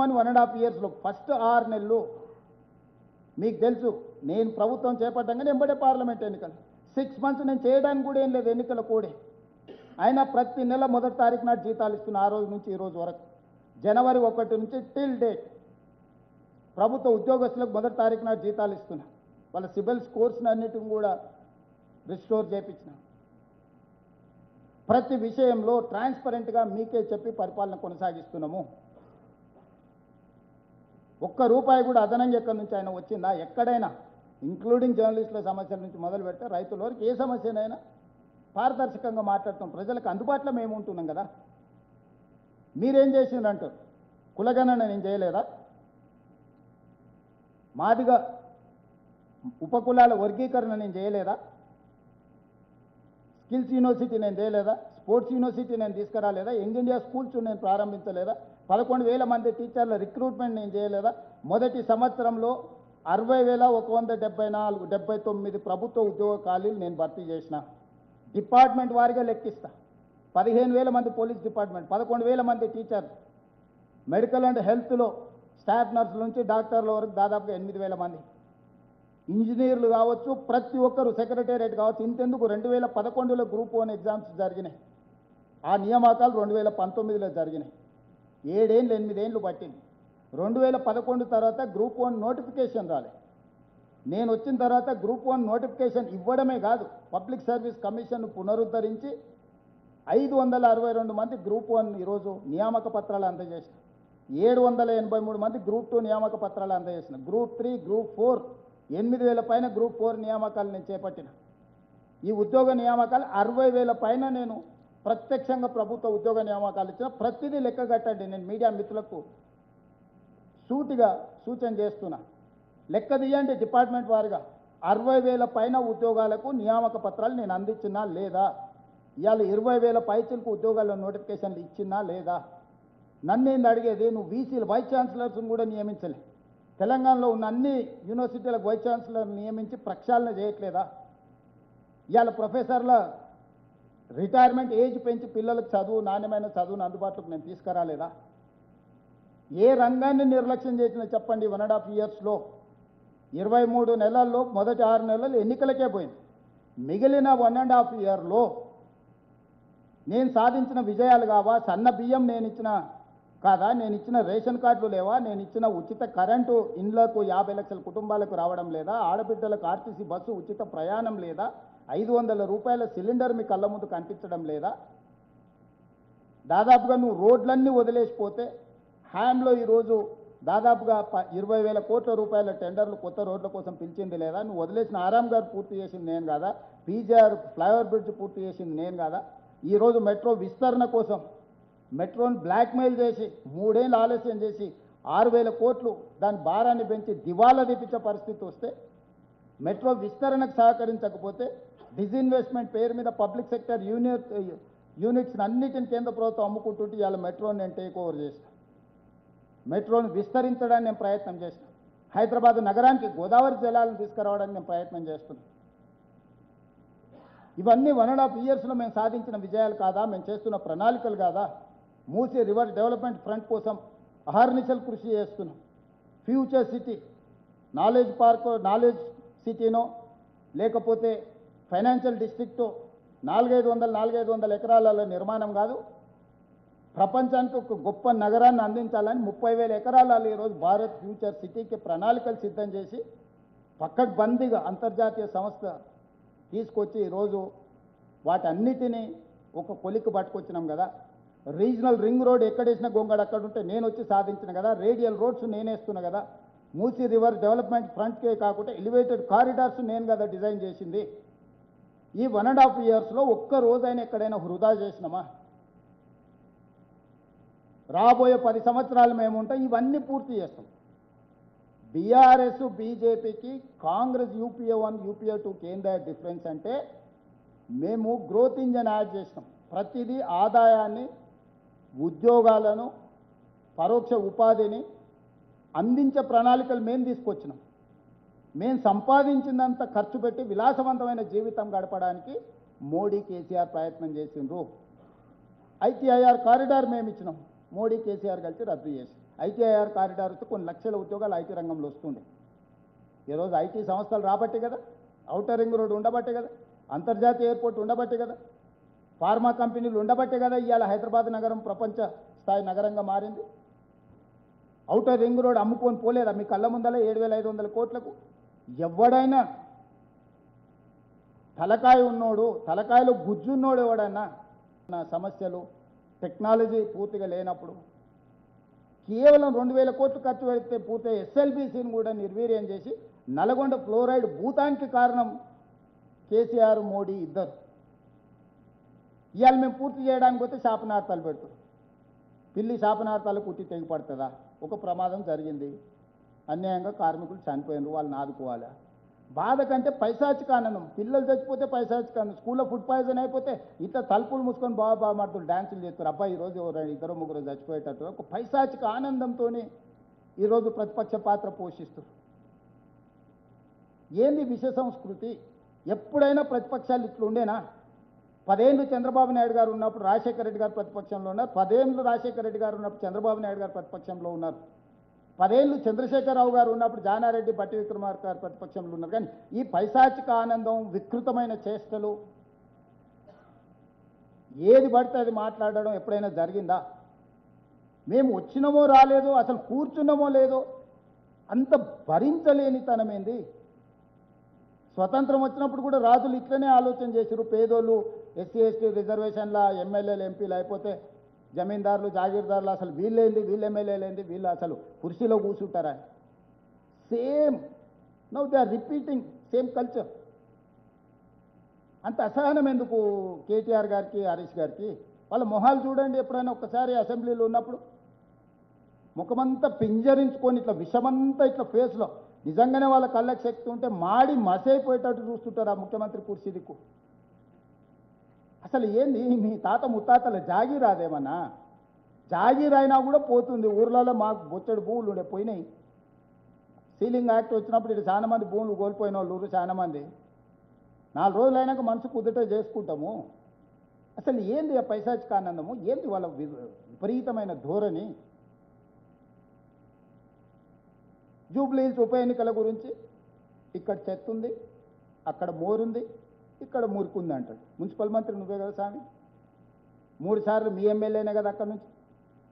One one and half ఇయర్స్లో first ఆరు నెలలు. మీకు తెలుసు నేను ప్రభుత్వం చేపట్టంగానే ఎంబడే పార్లమెంట్ ఎన్నికలు. సిక్స్ మంత్స్ నేను చేయడానికి కూడా ఏం లేదు ఎన్నికల కూడే. అయినా ప్రతి నెల మొదటి తారీఖు నాటి జీతాలు ఇస్తున్న ఆ రోజు నుంచి ఈ రోజు వరకు. జనవరి ఒకటి నుంచి టిల్ డేట్ ప్రభుత్వ ఉద్యోగస్తులకు మొదటి తారీఖు నాటి జీతాలు ఇస్తున్నా. వాళ్ళ సిబిల్ స్కోర్స్ని అన్నిటిని కూడా రిస్టోర్ చేయించిన ప్రతి విషయంలో ట్రాన్స్పరెంట్గా మీకే చెప్పి పరిపాలన కొనసాగిస్తున్నాము. ఒక్క రూపాయి కూడా అదనంగా ఎక్కడి నుంచి ఆయన వచ్చిందా? ఎక్కడైనా ఇంక్లూడింగ్ జర్నలిస్టుల సమస్యల నుంచి మొదలు పెడితే రైతుల వరకు ఏ సమస్యనైనా పారదర్శకంగా మాట్లాడటం ప్రజలకు అందుబాటులో మేము ఉంటున్నాం కదా. మీరేం చేసిండ్రంటారు కులగణన నేను చేయలేదా? మాదిగా ఉపకులాల వర్గీకరణ నేను చేయలేదా? స్కిల్స్ యూనివర్సిటీ నేను చేయలేదా? స్పోర్ట్స్ యూనివర్సిటీ నేను తీసుకురాలేదా? యంగ్ ఇండియా స్కూల్స్ నేను ప్రారంభించలేదా? పదకొండు వేల మంది టీచర్ల రిక్రూట్మెంట్ నేను చేయలేదా? మొదటి సంవత్సరంలో అరవై వేల ఒక వంద డెబ్బై నాలుగు డెబ్బై తొమ్మిది ప్రభుత్వ ఉద్యోగ ఖాళీలు నేను భర్తీ చేసిన. డిపార్ట్మెంట్ వారిగా లెక్కిస్తా. పదిహేను వేల మంది పోలీస్ డిపార్ట్మెంట్ పదకొండు వేల మంది టీచర్లు. మెడికల్ అండ్ హెల్త్లో స్టాఫ్ నర్సుల నుంచి డాక్టర్ల వరకు దాదాపుగా ఎనిమిది వేల మంది. ఇంజనీర్లు కావచ్చు ప్రతి ఒక్కరు సెక్రటేరియట్ కావచ్చు ఇంతెందుకు? రెండు వేల పదకొండులో గ్రూప్ వన్ ఎగ్జామ్స్ జరిగినాయి. ఆ నియామకాలు రెండు వేల పంతొమ్మిదిలో జరిగినాయి. ఏడేళ్ళు ఎనిమిదేళ్ళు పట్టింది. రెండు వేల పదకొండు తర్వాత గ్రూప్ వన్ నోటిఫికేషన్ రాలే. నేను వచ్చిన తర్వాత గ్రూప్ వన్ నోటిఫికేషన్ ఇవ్వడమే కాదు పబ్లిక్ సర్వీస్ కమిషన్ పునరుద్ధరించి ఐదు వందల అరవై రెండు మంది గ్రూప్ వన్ ఈరోజు నియామక పత్రాలు అందజేసిన. ఏడు వందల ఎనభై మూడు మంది గ్రూప్ టూ నియామక పత్రాలు అందజేసిన. గ్రూప్ త్రీ గ్రూప్ ఫోర్ ఎనిమిది వేల పైన గ్రూప్ ఫోర్ నియామకాలు నేను చేపట్టిన. ఈ ఉద్యోగ నియామకాలు అరవై వేల పైన నేను ప్రత్యక్షంగా ప్రభుత్వ ఉద్యోగ నియామకాలు ఇచ్చిన ప్రతిదీ లెక్క కట్టండి నేను మీడియా మిత్రులకు సూటిగా సూచన చేస్తున్నా. లెక్క తీయండి డిపార్ట్మెంట్ వారిగా. అరవై వేల పైన ఉద్యోగాలకు నియామక పత్రాలు నేను అందించినా లేదా? ఇవాళ ఇరవై వేల పైచులకు ఉద్యోగాల నోటిఫికేషన్లు ఇచ్చినా లేదా? నన్ను ఏంది అడిగేది? నువ్వు వీసీలు వైస్ ఛాన్సలర్స్ని కూడా నియమించలే. తెలంగాణలో ఉన్న అన్ని యూనివర్సిటీలకు వైస్ ఛాన్సలర్ నియమించి ప్రక్షాళన చేయట్లేదా? ఇవాళ ప్రొఫెసర్ల రిటైర్మెంట్ ఏజ్ పెంచి పిల్లలకు చదువు నాణ్యమైన చదువును అందుబాటులోకి నేను తీసుకురాలేదా? ఏ రంగాన్ని నిర్లక్ష్యం చేసినా చెప్పండి వన్ అండ్ హాఫ్ ఇయర్స్లో. ఇరవై మూడు నెలల్లో మొదటి ఆరు నెలలు ఎన్నికలకే పోయింది. మిగిలిన వన్ అండ్ హాఫ్ ఇయర్లో నేను సాధించిన విజయాలు కావా? సన్న బియ్యం నేను ఇచ్చిన కాదా? నేను ఇచ్చిన రేషన్ కార్డులు లేవా? నేను ఇచ్చిన ఉచిత కరెంటు ఇండ్లకు యాభై లక్షల కుటుంబాలకు రావడం లేదా? ఆడబిడ్డలకు ఆర్టీసీ బస్సు ఉచిత ప్రయాణం లేదా? ఐదు వందల రూపాయల సిలిండర్ మీ కళ్ళ ముందు కనిపించడం లేదా? దాదాపుగా నువ్వు రోడ్లన్నీ వదిలేసిపోతే హ్యామ్లో ఈరోజు దాదాపుగా ప ఇరవై వేల కోట్ల రూపాయల టెండర్లు కొత్త రోడ్ల కోసం పిలిచింది లేదా? నువ్వు వదిలేసిన ఆరాం గారు పూర్తి చేసింది నేను కాదా? పీజీఆర్ ఫ్లైఓవర్ బ్రిడ్జ్ పూర్తి చేసింది నేను కాదా? ఈరోజు మెట్రో విస్తరణ కోసం మెట్రోని బ్లాక్మెయిల్ చేసి మూడేళ్ళు ఆలస్యం చేసి ఆరు వేల కోట్లు దాని భారాన్ని పెంచి దివాలా తెప్పించే పరిస్థితి వస్తే మెట్రో విస్తరణకు సహకరించకపోతే డిజిన్వెస్ట్మెంట్ పేరు మీద పబ్లిక్ సెక్టర్ యూనిట్ యూనిట్స్ని అన్నిటిని కేంద్ర ప్రభుత్వం అమ్ముకుంటుంటే ఇవాళ మెట్రోని నేను టేక్ ఓవర్ చేసిన. మెట్రోని విస్తరించడానికి నేను ప్రయత్నం చేసిన. హైదరాబాద్ నగరానికి గోదావరి జలాలను తీసుకురావడానికి నేను ప్రయత్నం చేస్తున్నాను ఇవన్నీ వన్ అండ్ హాఫ్ ఇయర్స్లో మేము సాధించిన విజయాలు కాదా? మేము చేస్తున్న ప్రణాళికలు కాదా? మూసి రివర్ డెవలప్మెంట్ ఫ్రంట్ కోసం అహర్నిశలు కృషి చేస్తున్నాం. Future city knowledge park knowledge సిటీనో లేకపోతే ఫైనాన్షియల్ డిస్ట్రిక్టు నాలుగైదు వందల నాలుగైదు వందల ఎకరాలలో నిర్మాణం కాదు. ప్రపంచానికి ఒక గొప్ప నగరాన్ని అందించాలని ముప్పై వేల ఎకరాలలో ఈరోజు భారత్ ఫ్యూచర్ సిటీకి ప్రణాళికలు సిద్ధం చేసి పక్కకు బందీగా అంతర్జాతీయ సంస్థ తీసుకొచ్చి ఈరోజు వాటన్నిటినీ ఒక కొలికి పట్టుకొచ్చినాం కదా. రీజనల్ రింగ్ రోడ్ ఎక్కడేసిన గొంగడు అక్కడ ఉంటే నేను వచ్చి సాధించిన కదా. రేడియల్ రోడ్స్ నేనేస్తున్నా కదా. మూసీ రివర్ డెవలప్మెంట్ ఫ్రంట్కే కాకుండా ఎలివేటెడ్ కారిడార్స్ నేను కదా డిజైన్ చేసింది. ఈ వన్ అండ్ హాఫ్ ఇయర్స్లో ఒక్క రోజైనా ఎక్కడైనా వృధా చేసినామా? రాబోయే పది సంవత్సరాలు మేము ఉంటాం ఇవన్నీ పూర్తి చేస్తాం. బీఆర్ఎస్ బీజేపీకి కాంగ్రెస్ యూపీఏ వన్ యూపీఏ టూకి ఏందా డిఫరెన్స్ అంటే మేము గ్రోత్ ఇంజన్ యాడ్ చేసినాం ప్రతిదీ ఆదాయాన్ని ఉద్యోగాలను పరోక్ష ఉపాధిని అందించే ప్రణాళికలు మేము తీసుకొచ్చినాం. మేము సంపాదించినంత ఖర్చు పెట్టి విలాసవంతమైన జీవితం గడపడానికి మోడీ కేసీఆర్ ప్రయత్నం చేసిండ్రు. ఐటీఐఆర్ కారిడార్ మేము ఇచ్చినాం. మోడీ కేసీఆర్ కలిసి రద్దు చేసి. ఐటీఐఆర్ కారిడార్ వస్తే కొన్ని లక్షల ఉద్యోగాలు ఐటీ రంగంలో వస్తుండే. ఈరోజు ఐటీ సంస్థలు రాబట్టే కదా. ఔటర్ రింగ్ రోడ్ ఉండబట్టే కదా. అంతర్జాతీయ ఎయిర్పోర్ట్ ఉండబట్టే కదా. ఫార్మా కంపెనీలు ఉండబట్టే కదా ఇవాళ హైదరాబాద్ నగరం ప్రపంచ స్థాయి నగరంగా మారింది. ఔటర్ రింగ్ రోడ్ అమ్ముకొని పోలేదా? మీ కళ్ళ ముందల ఏడు వేల ఐదు వందల కోట్లకు ఎవడైనా తలకాయ ఉన్నోడు తలకాయలో గుజ్జున్నోడు ఎవడన్నా నా సమస్యలు టెక్నాలజీ పూర్తిగా లేనప్పుడు కేవలం రెండు వేల కోట్లు ఖర్చు పెడితే పూర్తి ఎస్ఎల్బీసీని కూడా నిర్వీర్యం చేసి నల్గొండ ఫ్లోరైడ్ భూతానికి కారణం కేసీఆర్ మోడీ ఇద్దరు. ఇవాళ మేము పూర్తి చేయడానికి పోతే శాపనార్థాలు పెడుతుంది పిల్లి శాపనార్థాలు కుట్టి తెగిపడుతుందా? ఒక ప్రమాదం జరిగింది. అన్యాయంగా కార్మికులు చనిపోయినారు వాళ్ళని ఆదుకోవాలి. బాధ కంటే పైశాచిక ఆనందం పిల్లలు చచ్చిపోతే పైశాచిక ఆనందం స్కూల్లో ఫుడ్ పాయిజన్ అయిపోతే ఇట్లా తలుపులు మూసుకొని బాబా బాబా మాటలు డ్యాన్సులు చేస్తారు. అబ్బాయి ఈరోజు ఎవరు ఇద్దరు ముగ్గురు చచ్చిపోయేటట్టు ఒక పైశాచిక ఆనందంతో ఈరోజు ప్రతిపక్ష పాత్ర పోషిస్తారు ఏంది విష సంస్కృతి? ఎప్పుడైనా ప్రతిపక్షాలు ఇట్లుండేనా పదేళ్ళు చంద్రబాబు నాయుడు గారు ఉన్నప్పుడు రాజశేఖర రెడ్డి గారు ప్రతిపక్షంలో ఉన్నారు. పదేళ్ళు రాజశేఖర రెడ్డి గారు ఉన్నప్పుడు చంద్రబాబు నాయుడు గారు ప్రతిపక్షంలో ఉన్నారు. పదేళ్ళు చంద్రశేఖరరావు గారు ఉన్నప్పుడు జానారెడ్డి బట్టి విక్రమార్క గారు ప్రతిపక్షంలో ఉన్నారు. కానీ ఈ పైశాచిక ఆనందం వికృతమైన చేష్టలు ఏది పడితే అది మాట్లాడడం ఎప్పుడైనా జరిగిందా? మేము వచ్చినమో రాలేదో అసలు కూర్చున్నామో లేదో అంత భరించలేనితనమేంది? స్వతంత్రం వచ్చినప్పుడు కూడా రాజులు ఇట్లనే ఆలోచన చేశారు పేదోళ్ళు ఎస్సీ ఎస్టీ రిజర్వేషన్ల ఎమ్మెల్యేలు ఎంపీలు అయిపోతే జమీందారులు జాగీర్దారులు అసలు వీళ్ళేంది? వీళ్ళు ఎమ్మెల్యేలేంది వీళ్ళు అసలు కుర్చీలో కూర్చుంటారా? Same. Now they are repeating same culture. అంత అసహనం ఎందుకు కేటీఆర్ గారికి హరీష్ గారికి? వాళ్ళ మొహాలు చూడండి ఎప్పుడైనా ఒక్కసారి అసెంబ్లీలో ఉన్నప్పుడు. ముఖమంతా పింజరించుకొని ఇట్లా విషమంతా ఇట్లా ఫేస్లో. నిజంగానే వాళ్ళ కళ్ళకి శక్తి ఉంటే మాడి మసైపోయేటట్టు చూస్తుంటారు ఆ ముఖ్యమంత్రి కుర్చీ దిక్కు. అసలు ఏంది? మీ తాత ముత్తాతల జాగీర్ రాదేమన్నా జాగీర్ అయినా కూడా పోతుంది. ఊర్లలో మాకు బొచ్చడి భూములు ఉండే పోయినాయి. సీలింగ్ యాక్ట్ వచ్చినప్పుడు ఇటు చాలా మంది భూములు కోల్పోయిన వాళ్ళు ఊరు చాలా మంది. నాలుగు రోజులైనాక మనసు కుదుట చేసుకుంటాము. అసలు ఏంది ఆ పైశాచికానందము? ఏంది వాళ్ళ వి- విపరీతమైన ధోరణి? జూబ్లీహిల్స్ ఉప ఎన్నికల గురించి ఇక్కడ చెత్త ఉంది అక్కడ మోరుంది. ఇక్కడ మురుకుంది అంటాడు. మున్సిపల్ మంత్రి నువ్వే కదా స్వామి? మూడు సార్లు మీ ఎమ్మెల్యేనే కదా అక్కడ నుంచి?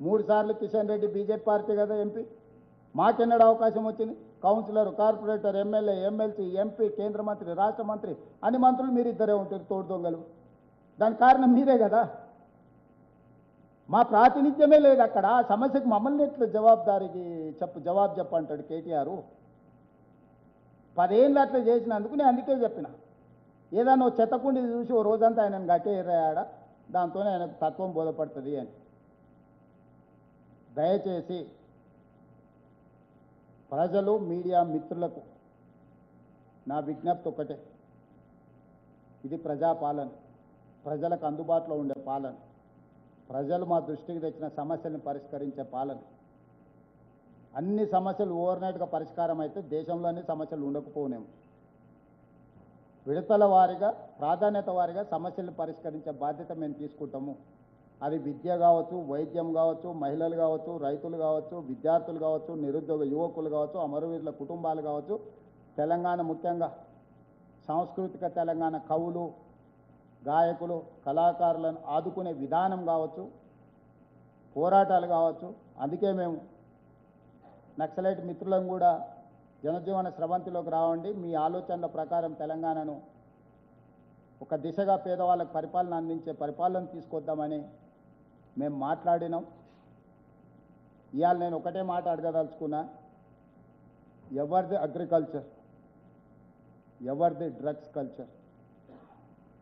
మూడు సార్లు కిషన్ రెడ్డి బీజేపీ పార్టీ కదా ఎంపీ? మాకెన్నడ అవకాశం వచ్చింది? Councillor corporator MLA MLC MP కేంద్ర మంత్రి రాష్ట్ర మంత్రి అన్ని మంత్రులు మీరు ఇద్దరే ఉంటారు తోడు దొంగలు. దానికి కారణం మీరే కదా? మా ప్రాతినిధ్యమే లేదు అక్కడ. ఆ సమస్యకు మమ్మల్ని ఎట్లా జవాబుదారికి చెప్పు జవాబు చెప్పంటాడు కేటీఆర్. పదేళ్ళు అట్లా చేసినందుకు నేను అందుకే చెప్పిన. ఏదైనా ఓ చెత్తకుండి చూసి ఓ రోజంతా ఆయనను గట్టేరాడ దాంతోనే ఆయనకు తత్వం బోధపడుతుంది అని. దయచేసి ప్రజలు మీడియా మిత్రులకు నా విజ్ఞప్తి ఒకటే ఇది ప్రజాపాలన. ప్రజలకు అందుబాటులో ఉండే పాలన. ప్రజలు మా దృష్టికి తెచ్చిన సమస్యలను పరిష్కరించే పాలన. అన్ని సమస్యలు ఓవర్నైట్గా పరిష్కారం అయితే దేశంలోనే సమస్యలు ఉండకపోనేమో. విడతల వారిగా ప్రాధాన్యత వారిగా సమస్యలను పరిష్కరించే బాధ్యత మేము తీసుకుంటాము. అది విద్య కావచ్చు వైద్యం కావచ్చు మహిళలు కావచ్చు రైతులు కావచ్చు విద్యార్థులు కావచ్చు నిరుద్యోగ యువకులు కావచ్చు అమరవీరుల కుటుంబాలు కావచ్చు తెలంగాణ ముఖ్యంగా సాంస్కృతిక తెలంగాణ కవులు గాయకులు కళాకారులను ఆదుకునే విధానం కావచ్చు పోరాటాలు కావచ్చు. అందుకే మేము నక్సలైట్ మిత్రులను కూడా జనజీవన స్రవంతిలోకి రావండి. మీ ఆలోచనల ప్రకారం తెలంగాణను ఒక దిశగా పేదవాళ్ళకు పరిపాలన అందించే పరిపాలన తీసుకొద్దామని మేము మాట్లాడినాం. ఇవాళ నేను ఒకటే మాట అడగదలుచుకున్నా ఎవరిది అగ్రికల్చర్ ఎవరిది డ్రగ్స్ కల్చర్?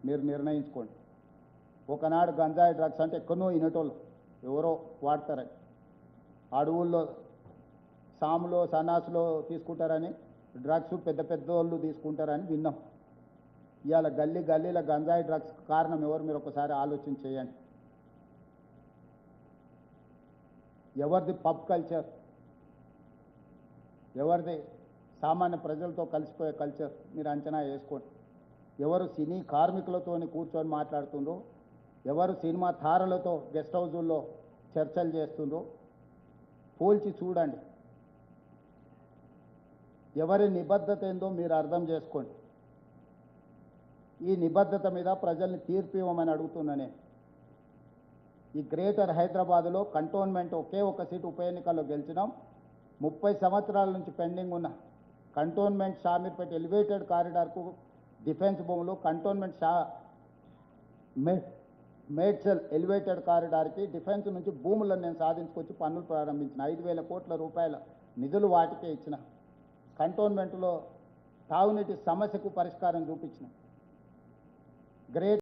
మీరు నిర్ణయించుకోండి. ఒకనాడు గంజాయి డ్రగ్స్ అంటే ఎక్కడో ఇనటోళ్ళు ఎవరో వాడతారని అడవుల్లో సాములో సన్నాసులో తీసుకుంటారని డ్రగ్స్ పెద్ద పెద్ద వాళ్ళు తీసుకుంటారని విన్నాం. ఇవాళ గల్లీ గల్లీల గంజాయి డ్రగ్స్ కారణం ఎవరు మీరు ఒకసారి ఆలోచన చేయండి. ఎవరిది పబ్ కల్చర్ ఎవరిది సామాన్య ప్రజలతో కలిసిపోయే కల్చర్ మీరు అంచనా వేసుకోండి. ఎవరు సినీ కార్మికులతో కూర్చొని పోల్చి చూడండి. ఎవరి నిబద్ధత ఏందో మీరు అర్థం చేసుకోండి. ఈ నిబద్ధత మీద ప్రజల్ని తీర్పు ఇవ్వమని అడుగుతున్నా నేను. ఈ గ్రేటర్ హైదరాబాదులో కంటోన్మెంట్ ఒకే ఒక సీటు ఉప ఎన్నికల్లో గెలిచినాం. ముప్పై సంవత్సరాల నుంచి పెండింగ్ ఉన్న కంటోన్మెంట్ షామీర్పేట ఎలివేటెడ్ కారిడార్కు డిఫెన్స్ భూములు కంటోన్మెంట్ షా మేడ్చల్ ఎలివేటెడ్ కారిడార్కి డిఫెన్స్ నుంచి భూములను నేను సాధించుకొచ్చి పనులు ప్రారంభించిన. ఐదు వేల కోట్ల రూపాయల నిధులు వాటికే ఇచ్చిన. కంటోన్మెంట్లో తాగునీటి సమస్యకు పరిష్కారం చూపించినాం. గ్రేట్